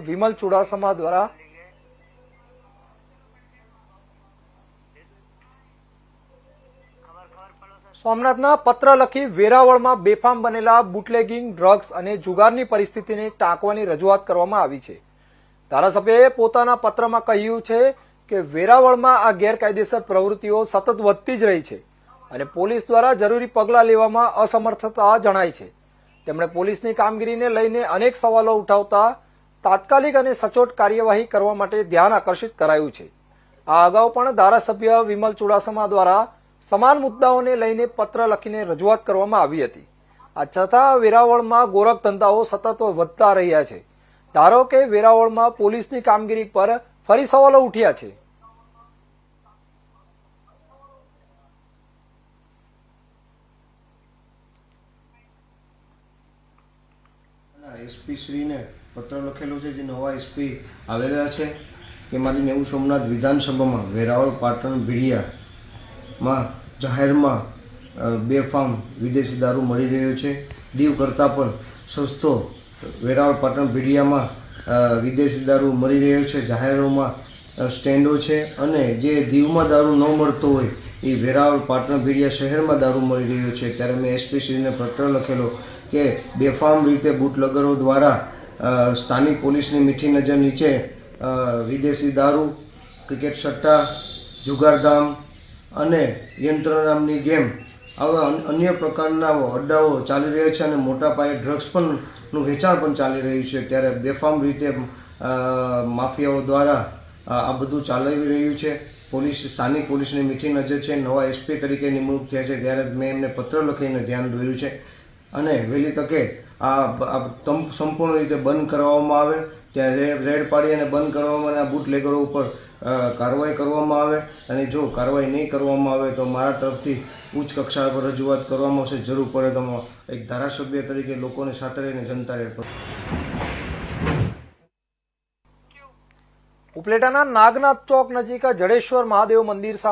વિમલ ચુડાસમા દ્વારા સોમનાથના પત્ર લખી વેરાવળમાં બેફામ બનેલા બુટલેગિંગ ડ્રગ્સ અને જુગારની પરિસ્થિતિને ટાંકવાની રજૂઆત કરવામાં આવી છે. ધારાસભ્યએ પોતાના પત્રમાં કહ્યું છે કે વેરાવળમાં આ ગેરકાયદેસર પ્રવૃત્તિઓ સતત વધતી જ રહી છે અને પોલીસ દ્વારા જરૂરી પગલાં લેવામાં અસમર્થતા જણાય છે. તેમણે પોલીસની કામગીરીને લઈને અનેક સવાલો ઉઠાવતા તાત્કાલિક અને સચોટ કાર્યવાહી કરવા માટે ધ્યાન આકર્ષિત કરાયું છે. આ અગાઉ પણ ધારાસભ્ય વિમલ ચુડાસમા દ્વારા સમાન મુદ્દાઓને લઈને પત્ર લખીને રજૂઆત કરવામાં આવી હતી. આ છતાં વેરાવળમાં ગોરખ ધંધાઓ સતત વધતા રહ્યા છે. ધારો કે વેરાવળમાં પોલીસની કામગીરી પર ફરી સવાલો ઉઠ્યા છે. એસપી શ્રીને પત્ર લખેલું છે જે નવા એસપી આવેલા છે કે મારી નેવું સોમનાથ વિધાનસભામાં વેરાવળ, પાટણ ભીડિયામાં જાહેરમાં બેફામ વિદેશી દારૂ મળી રહ્યો છે. દીવ કરતાં પણ સસ્તો વેરાવળ, પાટણ ભીડિયામાં વિદેશી દારૂ મળી રહ્યો છે. જાહેરોમાં સ્ટેન્ડો છે અને જે દીવમાં દારૂ ન મળતો હોય એ વેરાવળ, પાટણ ભીડિયા શહેરમાં દારૂ મળી રહ્યો છે. ત્યારે મેં એસપી શ્રીને પત્ર લખેલો કે બેફામ રીતે બુટલગરો દ્વારા સ્થાનિક પોલીસની મીઠી નજર નીચે વિદેશી દારૂ, ક્રિકેટ સટ્ટા જુગારધામ અને યંત્ર નામની ગેમ આવા અન્ય પ્રકારના અડ્ડાઓ ચાલી રહ્યા છે અને મોટા પાયે ડ્રગ્સ પણ નું વેચાણ પણ ચાલી રહ્યું છે. ત્યારે બેફામ રીતે માફિયાઓ દ્વારા આ બધું ચાલાવી રહ્યું છે. પોલીસ, સ્થાનિક પોલીસની મીઠી નજર છે. નવા એસપી તરીકે નિમણૂક થયા છે. ત્યારે મેં એમને પત્ર લખીને ધ્યાન દોર્યું છે. અને વહેલી તકે આ સંપૂર્ણ રીતે બંધ કરવામાં આવે. ત્યાં રેડ પાડી અને બંધ કરવામાં અને આ બુટલેગરો ઉપર કાર્યવાહી કરવામાં આવે. અને જો કાર્યવાહી નહીં કરવામાં આવે તો મારા તરફથી ઉચ્ચ કક્ષા પર રજૂઆત કરવામાં આવશે. જરૂર પડે તો એક ધારાસભ્ય તરીકે લોકોને સાથે રહીને જનતા રેડ ઉપલેટાના નાગનાથ ચોક નજીક જડેશ્વર મહાદેવ મંદિર સામે